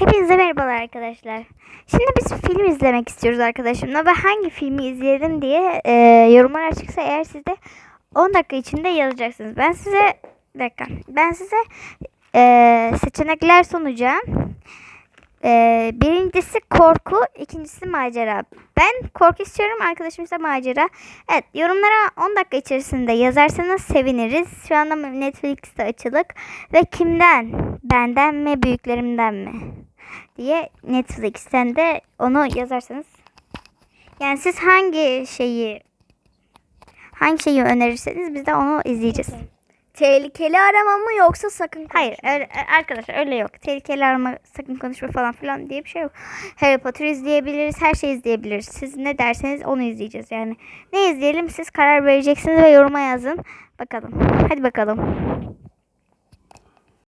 Hepinize merhabalar arkadaşlar. Şimdi biz film izlemek istiyoruz arkadaşımla ve hangi filmi izleyelim diye e, yorumlar açıksa eğer siz de 10 dakika içinde yazacaksınız. Ben size bir dakika. Ben size e, seçenekler sunacağım. E, birincisi korku, ikincisi macera. Ben korku istiyorum, arkadaşım ise macera. Evet, yorumlara 10 dakika içerisinde yazarsanız seviniriz. Şu anda Netflix'te açılık. Ve kimden? Benden mi, büyüklerimden mi? diye Netflix'ten de onu yazarsanız. Yani siz hangi şeyi hangi şeyi önerirseniz biz de onu izleyeceğiz. Tehlikeli arama mı yoksa sakın Hayır konuşma? öyle, arkadaşlar öyle yok. Tehlikeli arama sakın konuşma falan filan diye bir şey yok. Harry Potter izleyebiliriz. Her şeyi izleyebiliriz. Siz ne derseniz onu izleyeceğiz. Yani ne izleyelim siz karar vereceksiniz ve yoruma yazın. Bakalım. Hadi bakalım.